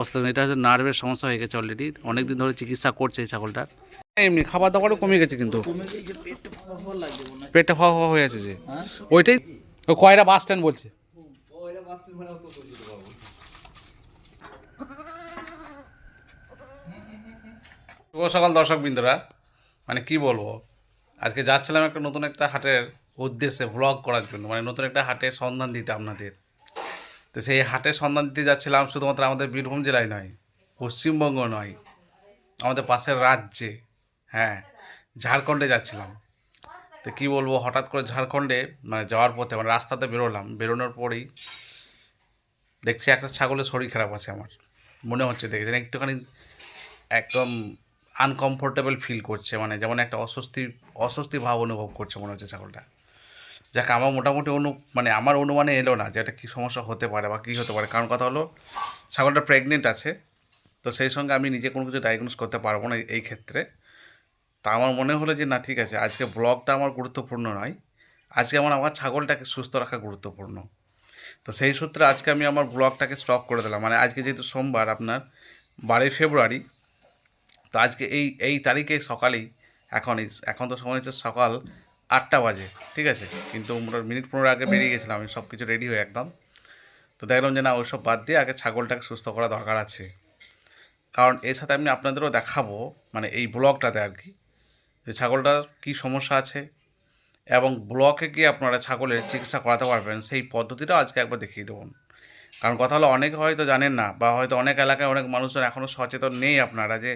অবস্থা এটা হচ্ছে নার্ভের সমস্যা হয়ে গেছে অলরেডি অনেক দিন ধরে চিকিৎসা করছে এই ছাগলটার। এমনি খাবার দাবারও কমে গেছে কিন্তু। পেটটা ফাওয়া ফাওয়া হয়ে আছে যে। হ্যাঁ। ওইটাই ও কয়রা বাস স্ট্যান্ড বলছে। শুভ সকাল দর্শক বিন্দুরা মানে কি বলব? আজকে যাচ্ছিলাম একটা নতুন একটা হাটের উদ্দেশ্যে ভ্লগ করার জন্য। মানে নতুন একটা হাটের সন্ধান দিতে আপনাদের। তো সেই হাটের সন্ধান দিতে যাচ্ছিলাম, শুধুমাত্র আমাদের বীরভূম জেলায় নয়, পশ্চিমবঙ্গ নয়, আমাদের পাশের রাজ্যে হ্যাঁ ঝাড়খণ্ডে যাচ্ছিলাম। তো কী বলব, হঠাৎ করে ঝাড়খণ্ডে মানে যাওয়ার পথে মানে রাস্তাতে বেরোলাম, বেরোনোর পরেই দেখছি একটা ছাগলের শরীর খারাপ আছে আমার, মনে হচ্ছে দেখেছেন একটুখানি একদম আনকমফোর্টেবল ফিল করছে মানে যেমন একটা অস্বস্তি অস্বস্তি ভাব অনুভব করছে মনে হচ্ছে ছাগলটা। যাক, আমার মোটামুটি অনু মানে আমার অনুমানে এলো না যে এটা কী সমস্যা হতে পারে বা কী হতে পারে। কারণ কথা হলো, ছাগলটা প্রেগনেন্ট আছে, তো সেই সঙ্গে আমি নিজে কোনো কিছু ডায়াগনোস করতে পারব না এই ক্ষেত্রে। তা আমার মনে হলো যে না, ঠিক আছে, আজকে ব্লগটা আমার গুরুত্বপূর্ণ নয়। আজকে আমার আমার ছাগলটাকে সুস্থ রাখা গুরুত্বপূর্ণ। তো সেই সূত্রে আজকে আমি আমার ব্লগটাকে স্টপ করে দিলাম। মানে আজকে যেহেতু সোমবার, আপনার বারোই ফেব্রুয়ারি, তো আজকে এই এই তারিখে সকালেই, এখন এখন তো সময় হচ্ছে সকাল আটটা বাজে, ঠিক আছে? কিন্তু মিনিট পনেরো আগে বেরিয়ে গেছিলাম, আমি সব কিছু রেডি হয়ে একদম। তো দেখলাম যে না ওইসব বাদ দিয়ে আগে ছাগলটাকে সুস্থ করা দরকার আছে। কারণ এর সাথে আমি আপনাদেরও দেখাবো মানে এই ব্লগটাতে আর কি, যে ছাগলটার কী সমস্যা আছে এবং ব্লকে গিয়ে আপনারা ছাগলের চিকিৎসা করাতে পারবেন, সেই পদ্ধতিটাও আজকে একবার দেখিয়ে দেবো। কারণ কথা হলো, অনেকে হয়তো জানেন না, বা হয়তো অনেক এলাকায় অনেক মানুষজন এখনও সচেতন নেই আপনারা যে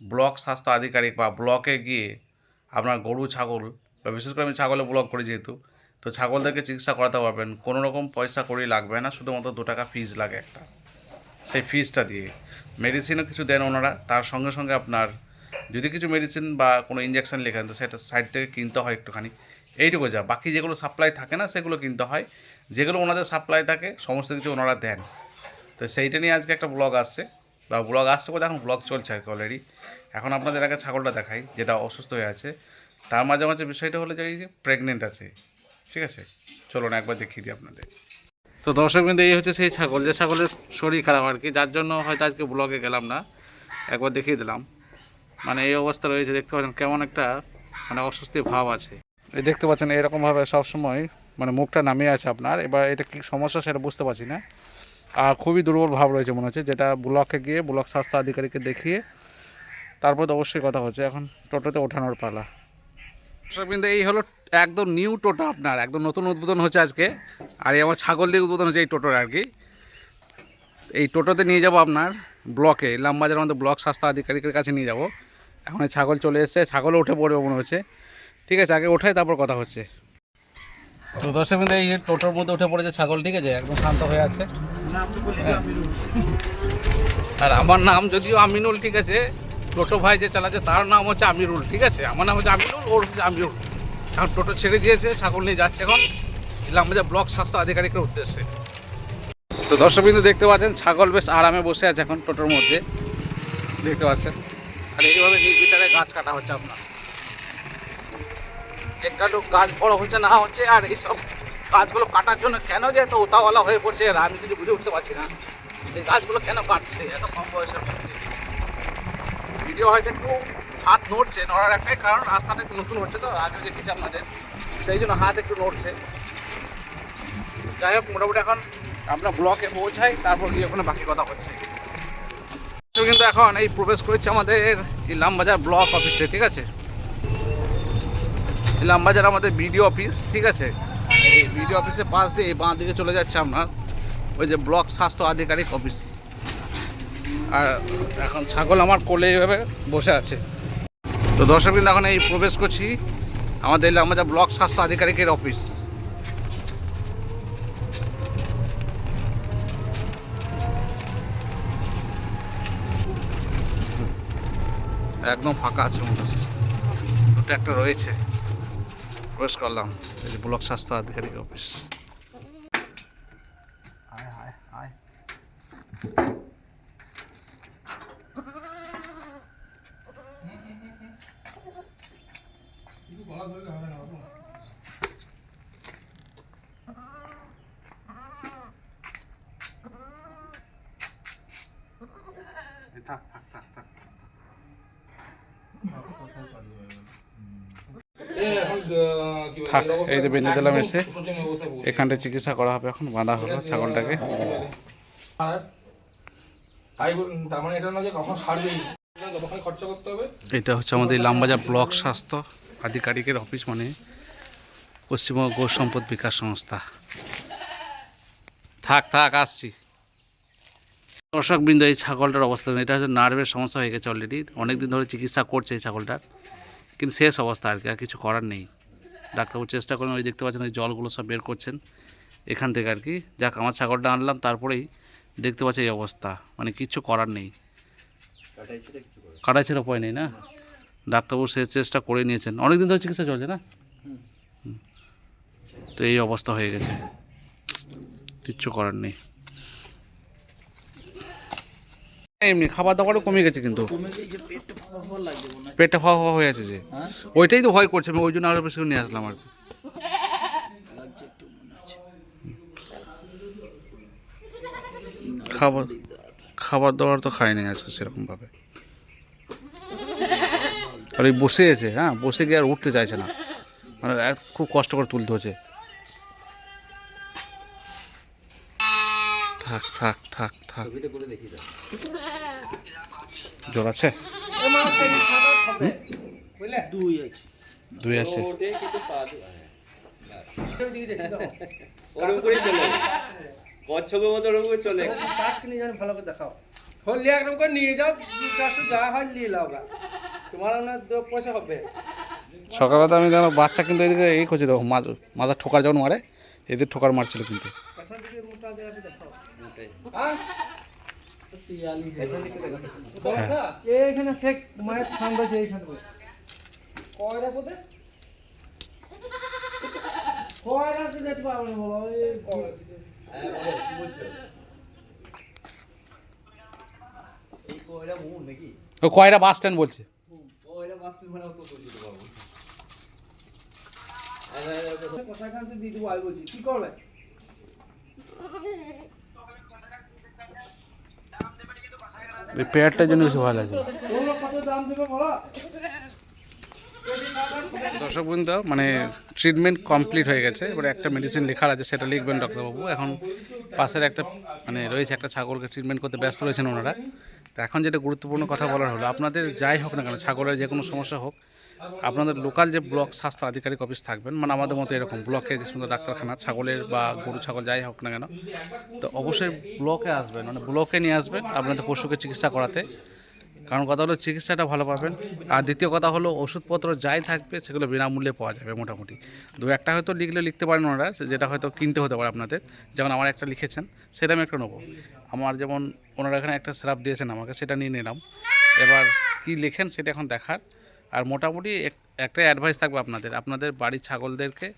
ব্লক স্বাস্থ্য আধিকারিক বা ব্লকে গিয়ে আপনার গরু, ছাগল বা বিশেষ করে আমি ছাগলে ব্লক করি যেহেতু, তো ছাগলদেরকে চিকিৎসা করাতে পারবেন। কোনো রকম পয়সা করেই লাগবে না, শুধুমাত্র দু টাকা ফিজ লাগে একটা। সেই ফিজটা দিয়ে। মেডিসিনও কিছু দেন ওনারা, তার সঙ্গে সঙ্গে আপনার যদি কিছু মেডিসিন বা কোনো ইঞ্জেকশন লেখেন, তো সেটা সাইড থেকে কিনতে হয় একটুখানি। এইটুকু যা, বাকি যেগুলো সাপ্লাই থাকে না, সেগুলো কিনতে হয়। যেগুলো ওনাদের সাপ্লাই থাকে, সমস্ত কিছু ওনারা দেন। তো সেইটা নিয়ে আজকে একটা ব্লগ আসছে। বা ব্লগ আসছে বলে এখন ব্লগ চলছে আর কি অলরেডি এখন আপনাদের আগে ছাগলটা দেখাই, যেটা অসুস্থ হয়ে আছে। তার মাঝে মাঝে বিষয়টা হলো যে প্রেগনেন্ট আছে, ঠিক আছে? চলুন একবার দেখিয়ে দিই আপনাদের। তো দর্শক বিন্দু, এই হচ্ছে সেই ছাগল, যে ছাগলের শরীর খারাপ আর কি, যার জন্য হয়তো আজকে ব্লগে গেলাম না, একবার দেখিয়ে দিলাম। মানে এই অবস্থা রয়েছে, দেখতে পাচ্ছেন কেমন একটা মানে অস্বস্তি ভাব আছে। এই দেখতে পাচ্ছেন, এরকমভাবে সবসময় মানে মুখটা নামিয়ে আছে আপনার। এবার এটা কী সমস্যা সেটা বুঝতে পারছি না। আর খুবই দুর্বল ভাব রয়েছে মনে হচ্ছে, যেটা ব্লকে গিয়ে ব্লক স্বাস্থ্য আধিকারিককে দেখিয়ে, তারপর তো অবশ্যই কথা হচ্ছে। এখন টোটোতে ওঠানোর পালা। কিন্তু এই হলো একদম নিউ টোটো আপনার, একদম নতুন উদ্বোধন হচ্ছে আজকে। আর এই আমার ছাগল দিয়ে উদ্বোধন হচ্ছে এই টোটোর আর কি। এই টোটোতে নিয়ে যাব আপনার ব্লকে ইলামবাজার আমাদের ব্লক স্বাস্থ্য আধিকারিকের কাছে নিয়ে যাব। এখন ছাগল চলে এসছে, ছাগলও উঠে পড়বে মনে হচ্ছে। ঠিক আছে, আগে ওঠাই তারপর কথা হচ্ছে। তো দর্শক কিন্তু এই টোটোর মধ্যে উঠে পড়েছে ছাগল, ঠিক আছে, একদম শান্ত হয়ে আছে। আর আমার নাম যদিও আমিনুল, ঠিক আছে টোটো ভাই যে চালাচ্ছে, তার নাম হচ্ছে আমিরুল, ঠিক আছে? আমার নাম হচ্ছে আমিরুল, ওর হচ্ছে আমিরুল। এখন টোটো ছেড়ে দিয়েছে, ছাগল নিয়ে যাচ্ছে এখন। ইলামবাজার ব্লক স্বাস্থ্য আধিকারিকের উদ্দেশ্যে। তো দর্শকবিন্দু দেখতে পাচ্ছেন, ছাগল বেশ আরামে বসে আছে এখন টোটোর মধ্যে। দেখতে পাচ্ছেন? আর এইভাবে নির্বিচারে গাছ কাটা হচ্ছে আপনার। একটু গাছ বড় হচ্ছে না হচ্ছে, আর এইসব গাছগুলো কাটার জন্য কেন যে এত ওতাওয়ালা হয়ে পড়ছে এরা আমি কিছু বুঝে উঠতে পারছি না। এই গাছগুলো কেন কাটছে, এত কম বয়সের মধ্যে? ভিডিও হয়তো একটু হাত নড়ছে, নড়ার একটাই কারণ, রাস্তাটা একটু নতুন হচ্ছে তো আগে দেখেছি আপনাদের। সেই জন্য হাত একটু নড়ছে। যাই হোক, মোটামুটি এখন আপনার ব্লকে পৌঁছাই, তারপর গিয়ে ওখানে বাকি কথা হচ্ছে। কিন্তু এখন এই প্রবেশ করেছে আমাদের ইলামবাজার ব্লক অফিসে, ঠিক আছে? ইলামবাজার আমাদের বিডিও অফিস, ঠিক আছে? এই বিডিও অফিসের পাশ দিয়ে বাঁ দিকে চলে যাচ্ছে আপনার ওই যে ব্লক স্বাস্থ্য আধিকারিক অফিস। আর এখন ছাগল আমার কোলে এইভাবে বসে আছে। তো দর্শক কিন্তু এখন এই প্রবেশ করছি আমাদের আমাদের ব্লক স্বাস্থ্য আধিকারিকের অফিস। একদম ফাঁকা আছে মনে হচ্ছে। দুটো একটা রয়েছে। প্রবেশ করলাম এই যে ব্লক স্বাস্থ্য আধিকারিক অফিস। আয় আয় থাক এই যে বেঁধে দিলাম এসে। এখানটা চিকিৎসা করা হবে এখন বাঁধা হলো ছাগলটাকে। তার মানে এটা না যে কখন সারবেই যতক্ষণ খরচা করতে হবে। এটা হচ্ছে আমাদের ইলামবাজার ব্লক স্বাস্থ্য আধিকারিকের অফিস মানে পশ্চিমবঙ্গ গো সম্পদ বিকাশ সংস্থা। থাক থাক আসছি। দর্শকবৃন্দ এই ছাগলটার অবস্থা এটা হচ্ছে নার্ভের সমস্যা হয়ে গেছে অলরেডি অনেক দিন ধরে চিকিৎসা করছে এই ছাগলটার কিন্তু শেষ অবস্থা আর কি আর কিছু করার নেই। ডাক্তারবাবু চেষ্টা করেন ওই দেখতে পাচ্ছেন ওই জলগুলো সব বের করছেন। এখান থেকে আর কি। যাক আমার ছাগলটা আনলাম তারপরেই দেখতে পাচ্ছি এই অবস্থা। মানে কিচ্ছু করার নেই। কাটাই ছেড়ে উপায় নেই না? ডাক্তারবাবু সে চেষ্টা করে নিয়েছেন। অনেক দিন ধরে চিকিৎসা চলছে না? তো এই অবস্থা হয়ে গেছে। কিচ্ছু করার নেই। এমনি খাবার দাবারও কমে গেছে কিন্তু। পেটটা ফাওয়া ফাওয়া হয়ে আছে যে। ওইটাই তো ভয় করছে, আমি ওই জন্য আরও বেশি নিয়ে আসলাম আর খাবার খাবার দাবার তো খাই নাই আজকে সেরকমভাবে। আর এই বসে আছে হ্যাঁ বসে গিয়ে আর উঠতে চাইছে না। মানে খুব কষ্ট করে তুলতে হচ্ছে। থাক থাক থাক থাক। জ্বর আছে? দুই আছে। চলে। কচ্ছপের মতো চলে। ভালো করে দেখাও। হলে একদম করে নিয়ে যাও। চারশো যা হয় নিয়ে গা। তোমার আপনার দু পয়সা হবে। সকালবেলা আমি দেখলাম বাচ্চা কিন্তু এদিকে এই করছিল মাথা মাথা ঠোকার যখন মারে এদের ঠোকার মারছিল কিন্তু। এইখানে ঠিক মায়ের স্থান রয়েছে এইখানে কয়টা পোতে কয়টা তো পাবো না বলো? এই কয়টা ও কয়রা বাস স্ট্যান্ড বলছে? কোথায় খান দিয়ে দেবো আই বলছি কি করবে? এই পেয়ারটার জন্য বেশি ভালো লাগে। দর্শক বৃন্দ মানে ট্রিটমেন্ট কমপ্লিট হয়ে গেছে। এবার একটা মেডিসিন লেখার আছে, সেটা লিখবেন ডক্টরবাবু এখন পাশের একটা মানে রয়েছে একটা ছাগলকে ট্রিটমেন্ট করতে ব্যস্ত রয়েছেন ওনারা। তো এখন যেটা গুরুত্বপূর্ণ কথা বলার হলো, আপনাদের যাই হোক না কেন, ছাগলের যে কোনো সমস্যা হোক আপনাদের লোকাল যে ব্লক স্বাস্থ্য আধিকারিক অফিস থাকবেন মানে আমাদের মতো এরকম ব্লকে যে সুন্দর ডাক্তারখানা, ছাগলের বা গরু, ছাগল যাই হোক না কেন, তো অবশ্যই ব্লকে আসবেন মানে ব্লকে নিয়ে আসবেন আপনাদের পশুকে চিকিৎসা করাতে। কারণ কথা হলো চিকিৎসাটা ভালো পাবেন। আর দ্বিতীয় কথা হলো ওষুধপত্র যাই থাকবে, সেগুলো বিনামূল্যে পাওয়া যাবে মোটামুটি। দু একটা হয়তো লিখলে লিখতে পারেন ওনারা যেটা হয়তো কিনতে হতে পারে আপনাদের। যেমন আমার একটা লিখেছেন, সেটা আমি একটা নেব। আমার যেমন ওনারা এখানে একটা স্রাপ দিয়েছেন আমাকে, সেটা নিয়ে নিলাম। এবার কি লেখেন সেটা এখন দেখার। আর মোটামুটি এক- একটা অ্যাডভাইস থাকবে আপনাদের। আপনাদের বাড়ির ছাগলদেরকে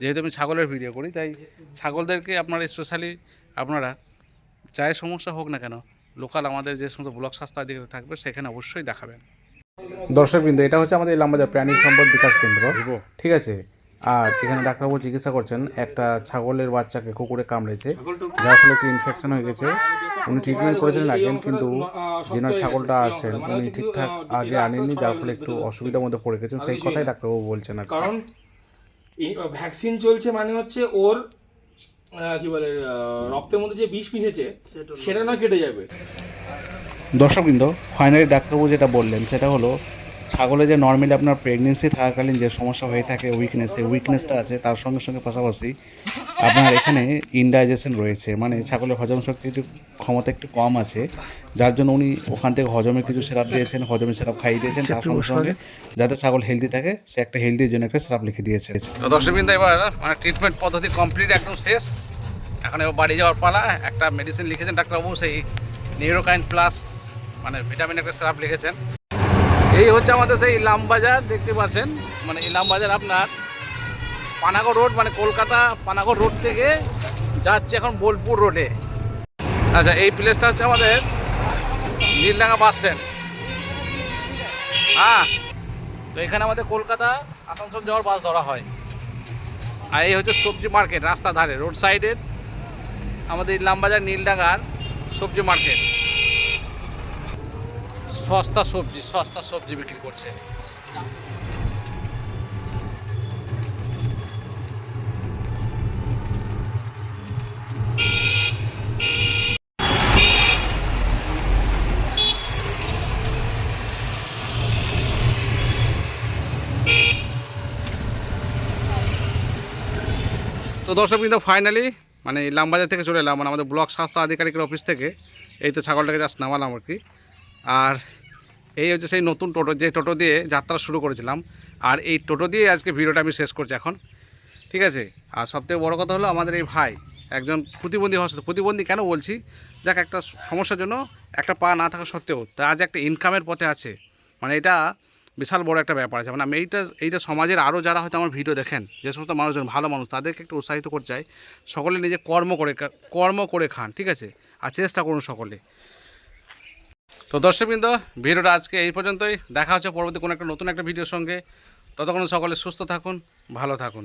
যেহেতু আমি ছাগলের ভিডিও করি তাই ছাগলদেরকে আপনারা স্পেশালি আপনারা যাই সমস্যা হোক না কেন লোকাল আমাদের যে সমস্ত ব্লক স্বাস্থ্য আধিকারিক থাকবে সেখানে অবশ্যই দেখাবেন। দর্শকবৃন্দ এটা হচ্ছে আমাদের ইলামবাজার প্রাণী সম্পদ বিকাশ কেন্দ্র। ঠিক আছে? আর এখানে ডাক্তারবাবু চিকিৎসা করছেন একটা ছাগলের বাচ্চাকে কুকুরে কামড়েছে যার ফলে একটু ইনফেকশন হয়ে গেছে। উনি ট্রিটমেন্ট করেছিলেন আগে কিন্তু যিনি ছাগলটা আছেন উনি ঠিকঠাক আগে আনেননি যার ফলে একটু অসুবিধার মধ্যে পড়ে গেছেন সেই কথাই ডাক্তারবাবু বলছেন আর কারণ এই ভ্যাকসিন চলছে মানে হচ্ছে ওর কি বলে রক্তের মধ্যে যে বিষ মিশেছে সেটা না কেটে যাবে। দর্শকবৃন্দ ফাইনালি ডাক্তারবাবু যেটা বললেন সেটা হলো ছাগলে যে নর্মালি আপনার প্রেগনেন্সি থাকাকালীন যে সমস্যা হয়ে থাকে উইকনেস এই উইকনেসটা আছে তার সঙ্গে সঙ্গে পাশাপাশি আপনার এখানে ইনডাইজেশন রয়েছে। মানে ছাগলের হজম শক্তি একটু ক্ষমতা একটু কম আছে যার জন্য উনি ওখান থেকে হজমের কিছু সিরাপ দিয়েছেন হজমের সেরাপ খাইয়ে দিয়েছেন তার সঙ্গে সঙ্গে যাতে ছাগল হেলদি থাকে সে একটা হেলদির জন্য একটা সিরাপ লিখে দিয়েছে। দর্শকবৃন্দ এবার মানে ট্রিটমেন্ট পদ্ধতি কমপ্লিট একদম শেষ। এখন এবার বাড়ি যাওয়ার পালা একটা মেডিসিন লিখেছেন ডাক্তারবাবু সেই নিউরোকাইন প্লাস মানে ভিটামিন একটা সিরাপ লিখেছেন। এই হচ্ছে আমাদের সেই ইলামবাজার, দেখতে পাচ্ছেন? মানে ইলামবাজার আপনার পানাগড় রোড মানে কলকাতা পানাগড় রোড থেকে যাচ্ছে এখন বোলপুর রোডে। আচ্ছা এই প্লেসটা হচ্ছে আমাদের নীলডাঙ্গা বাস স্ট্যান্ড হ্যাঁ তো এখানে আমাদের কলকাতা আসানসোল যাওয়ার বাস ধরা হয়। আর এই হচ্ছে সবজি মার্কেট রাস্তা ধারে রোড সাইডের আমাদের ইলামবাজার নীলডাঙ্গার সবজি মার্কেট সস্তা সবজি সস্তা সবজি বিক্রি করছে। তো দর্শক কিন্তু ফাইনালি মানে ইলামবাজার থেকে চলে এলাম মানে আমাদের ব্লক স্বাস্থ্য আধিকারিকের অফিস থেকে। এই তো ছাগলটাকে জাস্ট নামালাম আর কি। আর এই হচ্ছে সেই নতুন টোটো, যে টোটো দিয়ে যাত্রা শুরু করেছিলাম। আর এই টোটো দিয়ে আজকে ভিডিওটা আমি শেষ করছি এখন। ঠিক আছে? আর সবথেকে বড় কথা হলো আমাদের এই ভাই, একজন প্রতিবন্ধী হওয়া প্রতিবন্ধী কেন বলছি? যাক, একটা সমস্যার জন্য একটা পা না থাকা সত্ত্বেও তা আজ একটা ইনকামের পথে আছে। মানে এটা বিশাল বড় একটা ব্যাপার আছে। মানে আমি এইটা এইটা সমাজের আরও যারা হয়তো আমার ভিডিও দেখেন, যে সমস্ত মানুষজন, ভালো মানুষ, তাদেরকে একটু উৎসাহিত করতে চাই। সকলে নিজে কর্ম করে কর্ম করে খান, ঠিক আছে? আর চেষ্টা করুন সকলে। তো দর্শকবৃন্দ, ভিডিওটা আজকে এই পর্যন্তই। দেখা হচ্ছে পরবর্তী কোনো একটা নতুন একটা ভিডিওর সঙ্গে। ততক্ষণ সকলে সুস্থ থাকুন, ভালো থাকুন।